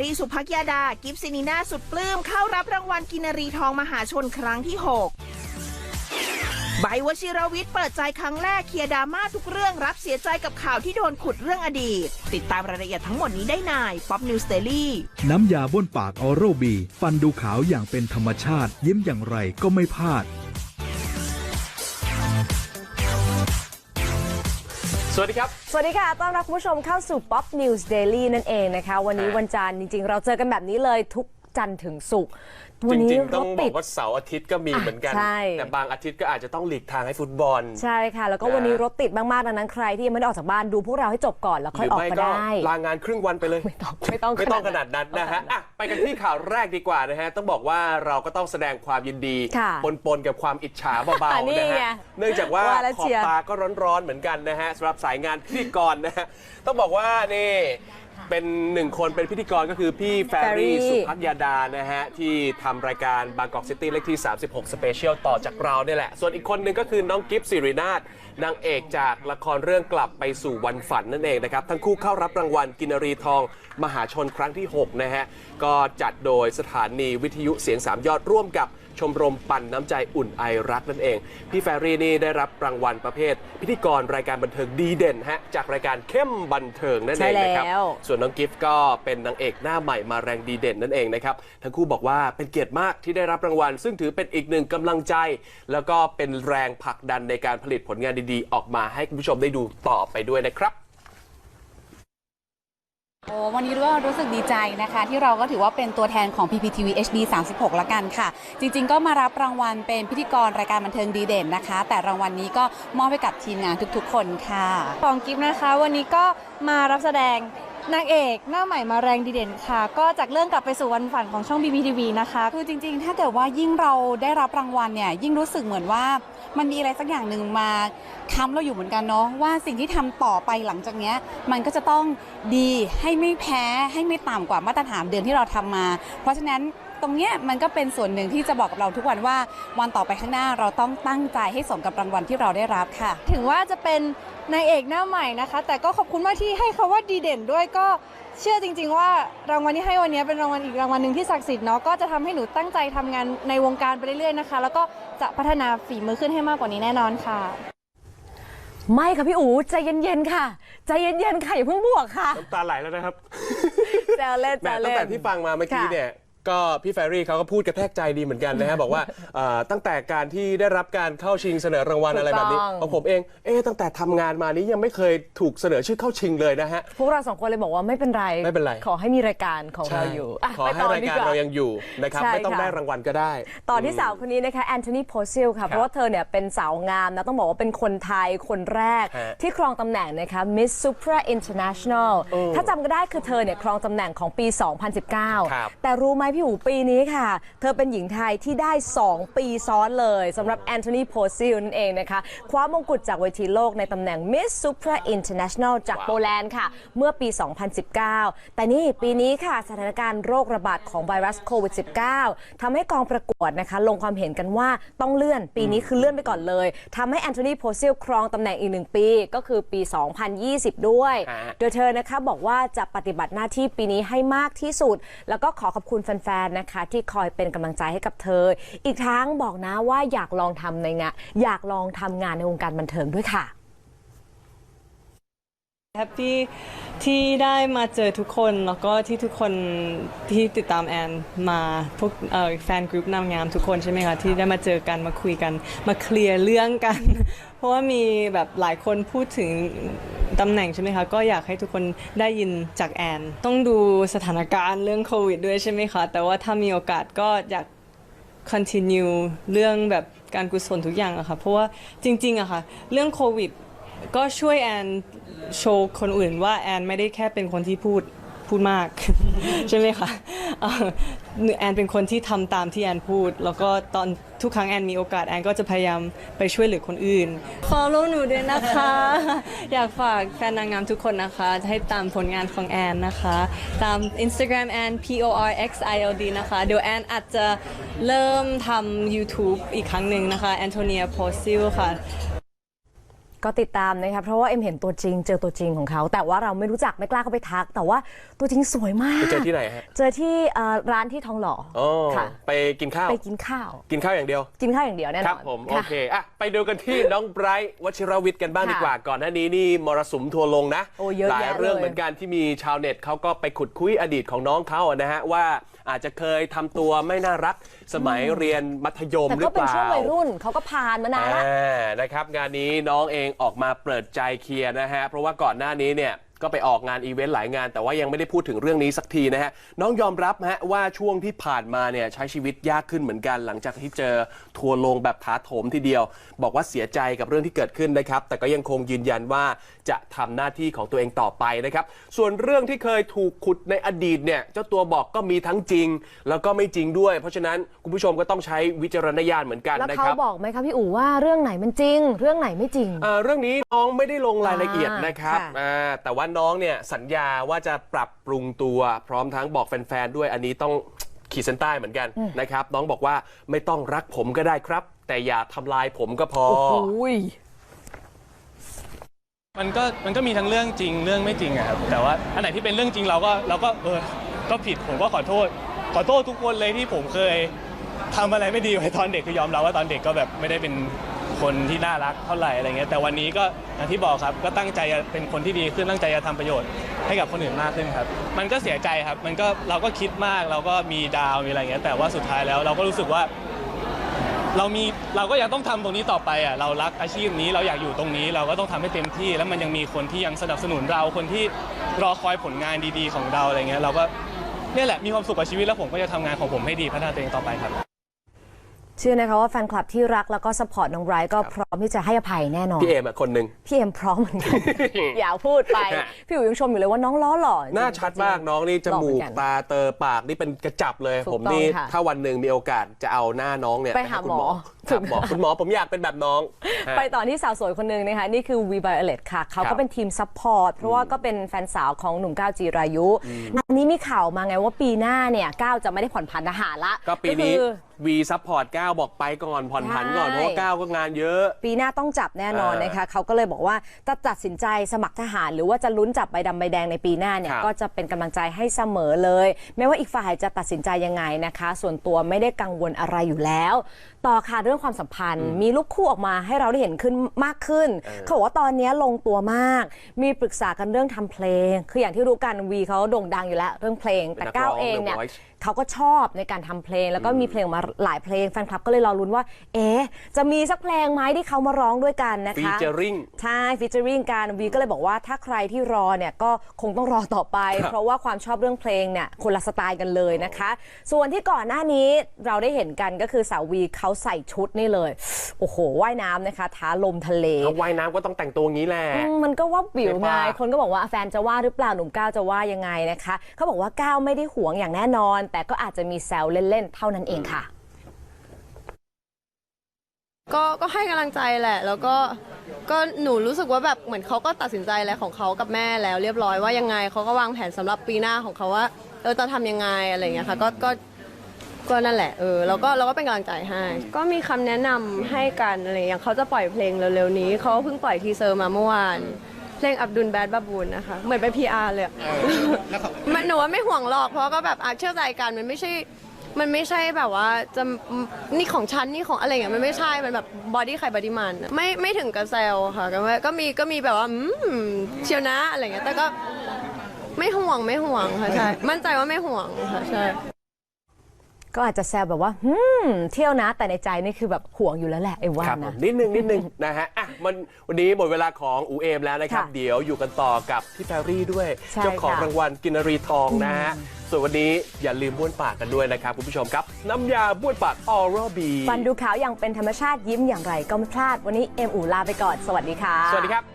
รี่สุภักยาดา กิฟซินีนาสุดปลื้มเข้ารับรางวัลกินรีทองมหาชนครั้งที่ 6 ใบวชิรวิทย์เปิดใจครั้งแรกเคลียร์ดราม่าทุกเรื่องรับเสียใจกับข่าวที่โดนขุดเรื่องอดีต ติดตามรายละเอียดทั้งหมดนี้ได้ในป๊อปนิวสเตอรี่น้ำยาบ้วนปากออโรบี ฟันดูขาวอย่างเป็นธรรมชาติ ยิ้มอย่างไรก็ไม่พลาด สวัสดีครับ สวัสดีค่ะ ต้อนรับคุณผู้ชมเข้าสู่ Pop News Daily นั่นเองนะคะ วันนี้ครับวันจันทร์จริง ๆ เราเจอกันแบบนี้เลยทุกจันทร์ถึงศุกร์จ วันนี้ริงๆรต้องถบอติดกว่าเสาร์อาทิตย์ก็มีเหมือนกัน ใช่ แต่บางอาทิตย์ก็อาจจะต้องหลีกทางให้ฟุตบอล ใช่ค่ะ แล้วก็นะวันนี้รถติดมากๆดังนั้นใครที่ยังไม่ได้ออกจากบ้านดูพวกเราให้จบก่อนแล้วหค่อรืยออกไม่มาก็ได้ ลางานครึ่งวันไปเลย ไม่ต้องไม่ต้องไม่ต้องขนาดนั้นั้นนะฮะอะไปกันที่ข่าวแรกดีกว่านะฮะ ต้องบอกว่าเราก็ต้องแสดงความยินดี ค่ะปนๆกับความอิจฉาเบานี่ๆนะไงฮะ เนื่องจากว่าว่าแล้วขอเชีบยร์ ตาก็ร้อนๆเหมือนกันนะฮะสำหรับสายงานพิธีกรนะฮะ ต้องบอกว่านี่เป็นหนึ่งคนเป็นพิธีกรก็คือพี่แฟรี่แฟรี่สุพักยาดานะฮะที่ทำรายการบางกอกซิตี้เลขที่ 36 สเปเชียลต่อจากเราเนี่ยแหละ ส่วนอีกคนหนึ่งก็คือน้องกิฟต์สิรินาถนางเอกจากละครเรื่องกลับไปสู่วันฝันนั่นเองนะครับ ทั้งคู่เข้ารับรางวัลกินรีทอง มหาชนครั้งที่ 6 นะฮะ ก็จัดโดยสถานีวิทยุเสียงสามยอดร่วมกับ ชมรมปั่นน้ำใจอุ่นไอรักนั่นเอง พี่แฟรี่นี่ได้รับรางวัลประเภท พิธีกรรายการบันเทิงดีเด่นฮะจากรายการเข้มบันเทิงนั่นเองนะครับใช่แล้วส่วนน้องกิฟต์ก็เป็นนางเอกหน้าใหม่มาแรงดีเด่นนั่นเองนะครับ ทั้งคู่บอกว่าเป็นเกียรติมากที่ได้รับรางวัล ซึ่งถือเป็นอีกหนึ่งกำลังใจ แล้วก็เป็นแรงผลักดันในการผลิตผลงานดีๆ ออกมาให้คุณผู้ชมได้ดูต่อไปด้วยนะครับโอ้ วันนี้รู้ว่ารู้สึกดีใจนะคะ ที่เราก็ถือว่าเป็นตัวแทนของ PPTV HD 36 ละกันค่ะ จริง ๆ ก็มารับรางวัลเป็นพิธีกรรายการบันเทิงดีเด่นนะคะ แต่รางวัลนี้ก็มอบให้กับทีมงานทุกๆ คนค่ะของกิฟต์นะคะ วันนี้ก็มารับแสดง นางเอกหน้าใหม่มาแรงดีเด่นค่ะ ก็จากเรื่องกลับไปสู่วันฝันของช่อง BPTV นะคะ คือจริงๆ ถ้าเกิดว่ายิ่งเราได้รับรางวัลเนี่ย ยิ่งรู้สึกเหมือนว่ามันมีอะไรสักอย่างหนึ่งมาค้ำเราอยู่เหมือนกันเนาะว่าสิ่งที่ทำต่อไปหลังจากเนี้ยมันก็จะต้องดีให้ไม่แพ้ให้ไม่ต่ำกว่ามาตรฐานเดิมที่เราทำมา เพราะฉะนั้น ตรงเนี้ยมันก็เป็นส่วนหนึ่งที่จะบอกกับเราทุกวันว่า วันต่อไปข้างหน้าเราต้องตั้งใจให้สมกับรางวัลที่เราได้รับค่ะ ถึงว่าจะเป็นนางเอกหน้าใหม่นะคะ แต่ก็ขอบคุณมากที่ให้คาว่าดีเด่นด้วยก็เชื่อจริง ๆ ว่ารางวัลที่ให้วันนี้เป็นรางวัลอีกรางวัลหนึ่งที่ศักดิ์สิทธิ์เนาะก็จะทำให้หนูตั้งใจทำงานในวงการไปเรื่อยๆนะคะ แล้วก็จะพัฒนาฝีมือขึ้นให้มากกว่านี้แน่นอนค่ะ ไม่ค่ะพี่อู๋ใจเย็นๆค่ะ ใจเย็นๆค่ะอย่าเพิ่งบวกค่ะน้ำตาไหลแล้วนะครับแซวเล่นแหแซม่วตั้เล่งนแต่ที่ฟังมาเมื่อกี้ค่ะ เนี่ย ก็พี่แฟรี่เขาก็พูดกระแทกใจดีเหมือนกันนะฮะ บอกว่าเอ่อตั้งแต่การที่ได้รับการเข้าชิงเสนอรางวัลถูกอะไรแบบนี้ต้อง ของผมเองเอ๊ะตั้งแต่ทำงานมานี้ยังไม่เคยถูกเสนอชื่อเข้าชิงเลยนะฮะ พวกเราสองคนเลยบอกว่าไม่เป็นไรไม่เป็นไร ขอให้มีรายการของเราอยู่ะขอไปให้ต่รายดีการว่ เรายังอยู่นะครับใช่ไม่ต้องค่ะ ได้รางวัลก็ได้ ต่อที่สาวคนนี้นะคะแอนโทนีโพซิลค่ะ เพราะว่าเธอเนี่ยเป็นสาวงามนะ ต้องบอกว่าเป็นคนไทยคนแรก ฮะที่ครองตำแหน่งนะคะ Miss Supra International ถ้าจำก็ได้คือเธอเนี่ยครองตำแหน่งของปี ครับ2019 แต่รู้ไหมพี่หูปีนี้ค่ะ เธอเป็นหญิงไทยที่ได้ 2 ปีซ้อนเลยสำหรับแอนโทนีโพซิลนั่นเองนะคะคว้ามงกุฎจากเวทีโลกในตำแหน่ง Miss Supra International จากโปแลนด์ค่ะ เมื่อปี 2019 แต่นี่ปีนี้ค่ะสถานการณ์โรคระบาดของไวรัสโควิด -19 ทำให้กองประกวดนะคะ ลงความเห็นกันว่าต้องเลื่อนปีนี้คือเลื่อนไปก่อนเลยทำให้แอนโทนีโพซิลครองตำแหน่งอีกหนึ่งปีก็คือปี 2020 ด้วยฮะโดยเธอนะคะบอกว่าจะปฏิบัติหน้าที่ปีนี้ให้มากที่สุด แล้วก็ขอขอบคุณแฟนๆนะคะ ที่คอยเป็นกำลังใจให้กับเธอ อีกทั้งบอกนะว่าอยากลองทำในงานอยากลองทำงานในวงการบันเทิงด้วยค่ะแฮปปี้ที่ได้มาเจอทุกคน แล้วก็ที่ทุกคนที่ติดตามแอนมาพวกแฟนกรุ๊ปนางงามทุกคนใช่ไหมคะที่ได้มาเจอกันมาคุยกัน มาเคลียร์เรื่องกัน เพราะว่ามีแบบหลายคนพูดถึง ตำแหน่งใช่ไหมคะก็อยากให้ทุกคนได้ยินจากแอน ต้องดูสถานการณ์เรื่องโควิดด้วยใช่ไหมคะ แต่ว่าถ้ามีโอกาสก็อยาก continue เรื่องแบบการกุศลทุกอย่างอะค่ะเพราะว่าจริงๆอะค่ะเรื่องโควิดก็ช่วยแอนโชว์คนอื่นว่าแอนไม่ได้แค่เป็นคนที่พูด พูดมาก ใช่ไหมคะเอ่อแอนเป็นคนที่ทำตามที่แอนพูด แล้วก็ตอนทุกครั้งแอนมีโอกาสแอนก็จะพยายามไปช่วยเหลือคนอื่น follow หนูด้วยนะคะ อยากฝากแฟนนางงามทุกคนนะคะ ให้ตามผลงานของแอนนะคะ ตาม Instagram แอน P O R X I L D นะคะ เดี๋ยวแอนอาจจะเริ่มทำ YouTube อีกครั้งหนึ่งนะคะ Antonia p o s i l ค่ะ ก็ติดตามนะคะเพราะว่าเอ็มเห็นตัวจริง เจอตัวจริงของเขา แต่ว่าเราไม่รู้จักไม่กล้าเข้าไปทัก แต่ว่าตัวจริงสวยมาก ไปเจอที่ไหนฮะเจอที่เอ่อร้านที่ทองหล่ออ๋อค่ะ ไปกินข้าว ไปกินข้าว กินข้าวอย่างเดียว กินข้าวอย่างเดียวแน่นอนครับผมโอค่ะเคอะไปดูกันที่ น้องไบรท์วชิรวิทย์กันบ้างค่ะดีกว่าก่อนหน้านี้นี่มรสุมทัวร์ลงนะ โอ้เยอะหลายแยะเรื่องเลยเหมือนกันที่มีชาวเน็ตเขาก็ไปขุดคุยอดีตของน้องเขาอะนะฮะว่าอาจจะเคยทำตัวไม่น่ารักสมัยเรียนมัธยมแต่หรืก็อเป็เปนล่าช่วงวัยรุ่นเขาก็ผ่านมานานละ อ่านะครับงานนี้น้องเองออกมาเปิดใจเคลียร์นะฮะ เพราะว่าก่อนหน้านี้เนี่ย ก็ไปออกงานอีเวนต์หลายงาน แต่ว่ายังไม่ได้พูดถึงเรื่องนี้สักทีนะฮะน้องยอมรับฮะว่าช่วงที่ผ่านมาเนี่ยใช้ชีวิตยากขึ้นเหมือนกัน หลังจากที่เจอทัวร์ลงแบบถาโถมทีเดียว บอกว่าเสียใจกับเรื่องที่เกิดขึ้นนะครับ แต่ก็ยังคงยืนยันว่าจะทำหน้าที่ของตัวเองต่อไปนะครับส่วนเรื่องที่เคยถูกขุดในอดีตเนี่ยเจ้าตัวบอกก็มีทั้งจริง แล้วก็ไม่จริงด้วย เพราะฉะนั้นคุณผู้ชมก็ต้องใช้วิจารณญาณเหมือนกันแล้วนะเขาครับบอกไหมคะพี่อู๋ว่าเรื่องไหนมันจริง เรื่องไหนไม่จริงเอ่อเรื่องนี้น้องไม่ได้ลงรายละเอียดอ่านนะครับค่ะอ่าแต่ว่าน้องเนี่ยสัญญาว่าจะปรับปรุงตัว พร้อมทั้งบอกแฟนๆด้วยอันนี้ต้องขีดเส้นใต้เหมือนกันนะครับ น้องบอกว่าไม่ต้องรักผมก็ได้ครับ แต่อย่าทำลายผมก็พอ โอ้ยมันก็มันก็มีทั้งเรื่องจริงเรื่องไม่จริงอะครับแต่ว่าอันไหนที่เป็นเรื่องจริงเราก็เราก็เออก็ผิดผมก็ขอโทษ ขอโทษทุกคนเลยที่ผมเคยทำอะไรไม่ดีไว้ตอนเด็กคือยอมรับว่าตอนเด็กก็แบบไม่ได้เป็น คนที่น่ารักเท่าไหร่อะไรเงี้ยแต่วันนี้ก็อย่างที่บอกครับก็ตั้งใจจะเป็นคนที่ดีขึ้นตั้งใจจะทำประโยชน์ให้กับคนอื่นมากขึ้นครับ มันก็เสียใจครับ มันก็เราก็คิดมากเราก็มีดาวมีอะไรเงี้ยแต่ว่าสุดท้ายแล้วเราก็รู้สึกว่า เรามีเราก็ยังต้องทำตรงนี้ต่อไปอะเรารักอาชีพนี้เราอยากอยู่ตรงนี้ เราก็ต้องทำให้เต็มที่ แล้วมันยังมีคนที่ยังสนับสนุนเราคนที่รอคอยผลงานดีๆ ของเราอะไรเงี้ยเราก็เนี่ยแหละมีความสุขกับชีวิตแล้วผมก็จะทำงานของผมให้ดีพัฒนาตัวเองต่อไปครับ เชื่อนะคะว่าแฟนคลับที่รักแล้วก็สปอร์ตน้องไบรท์ก็พร้อมที่จะให้อภัยแน่นอน พี่เอมอะคนหนึ่ง พี่เอ็มพร้อมเหมือนกัน อย่าพูดไปฮะพี่อุ๋ยยังชมอยู่เลยว่าน้องล้อหล่อจริงๆ หน้าชัดมากน้องนี่จหล่อเหมูอนกกันตาเตอปากนี่เป็นกระจับเลย ถูกผมต้องนี่ค่ะถ้าวันหนึ่งมีโอกาสจะเอาหน้าน้องเนี่ยไปหาคุณหมอ ครับหมอคุณหมอผมอยากเป็นแบบน้องฮะ ไปต่อที่สาวสวยคนหนึ่งนะคะ นี่คือวีไ i เ l ตค่ะ เขาครัก็บเป็นทีมซัพพอร์ตเพราะว่าก็เป็นแฟนสาวของหนุ่มก้าวจีรายุอันนี้มีข่าวมาไงว่าปีหน้าเนี่ยก้าวจะไม่ได้ผ่อนผันทหารละก็ปีนี้คือวีซัพพอร์ต9บอกไปก่อนผ่อนผันก่อนใช่เพราะว่าก้าวก็งานเยอะ ปีหน้าต้องจับแน่นอนเออนะคะเขาก็เลยบอกว่าจะตัดสินใจสมัครทหาร หรือว่าจะลุ้นจับใบดำใบแดงในปีหน้าเนี่ยครับ ก็จะเป็นกำลังใจให้เสมอเลย ไม่ว่าอีกฝ่ายจะตัดสินใจยังไงนะคะ ส่วนตัวไม่ได้กังวลอะไรอยู่แล้ว ต่อค่ะเรื่องความสัมพันธ์ มีลูกคู่ออกมาให้เราได้เห็นขึ้นมากขึ้นเขาบอกว่าตอนนี้ลงตัวมาก มีปรึกษากันเรื่องทำเพลง คืออย่างที่รู้กันวีเขาโด่งดังอยู่แล้วเรื่องเพลงแต่เป็นนักก้าวร้องเองเนี่ย The Voice เขาก็ชอบในการทำเพลง แล้วก็มีเพลงมาหลายเพลงแฟนคลับก็เลยรอลุ้นว่า เอ๊ะจะมีสักเพลงไหมที่เขามาร้องด้วยกันนะคะ featuring ใช่ฟีเจอริงกันวีก็เลยบอกว่าถ้าใครที่รอเนี่ยก็คงต้องรอต่อไป เพราะว่าความชอบเรื่องเพลงเนี่ยคนละสไตล์กันเลยนะคะ ส่วนที่ก่อนหน้านี้เราได้เห็นกันก็คือสาววีเขาใส่ชุดนี่เลย โอ้โหว่ายน้ำนะคะ ท้าลมทะเลเขาว่ายน้ำก็ต้องแต่งตัวงี้แหละอืมมันก็ว่าวิวไงใช่ปะคนก็บอกว่าแฟนจะว่าหรือเปล่าหนุ่มก้าวจะว่ายังไงนะคะเขาบอกว่าก้าวไม่ได้หวงอย่างแน่นอนแต่ก็อาจจะมีแซวเล่นๆ เท่านั้นเองค่ะ ก็ก็ให้กำลังใจแหละ แล้วก็ก็หนูรู้สึกว่าแบบเหมือนเขาก็ตัดสินใจอะไรของเขากับแม่แล้ว เรียบร้อยว่ายังไงเขาก็วางแผนสำหรับปีหน้าของเขาว่าเออจะทำยังไงอะไรอย่างเงี้ยค่ะก็ก็ก็นั่นแหละเออแล้วก็เราก็เป็นกำลังใจให้ ก็มีคำแนะนำให้กันอะไรอย่างเขาจะปล่อยเพลงเร็วๆนี้เขาเพิ่งปล่อยทีเซอร์มาเมื่อวาน เพลงอับดุลแบดบาบูนนะคะ เหมือนไป PR เลยอะมันห นูว่าไม่ห่วงหรอกเพราะก็แบบอะเชื่อใจกันมันไม่ใช่ มันไม่ใช่แบบว่าจะนี่ของฉันนี่ของอะไรอย่างเงี้ยมันไม่ใช่ มันแบบบอดี้ใครบอดี้มันอะไม่ไม่ถึงกับเซลค่ะก็ว่าก็มีก็มีแบบว่าอืมเชียวนะอะไรเงี้ยแต่ก็ไม่ห่วงไม่ห่วงค่ะใช่ มั่นใจว่าไม่ห่วงค่ะใช่ ก็อาจจะแซวแบบว่าหืมเที่ยวนะแต่ในใจนี่คือแบบห่วงอยู่แล้วแหละไอ้ว่าครับผนะ มนิดนึงนิดนึงนะฮะอะมันวันนี้หมดเวลาของอูเอมแล้วนะครับ ค่ะเดี๋ยวอยู่กันต่อกับพี่แฟรี่ด้วย ใช่เจ้าของค่ะ รางวัลกินรีทองนะฮะส่วนวันนี้อย่าลืมบ้วนปากกันด้วยนะครับคุณผู้ชมครับ น้ำยาบ้วนปากออร่บีฟันดูขาวอย่างเป็นธรรมชาติยิ้มอย่างไรก็ไม่พลาดวันนี้เอ็มอูลาไปก่อนสวัสดีค่ะ สวัสดีครับ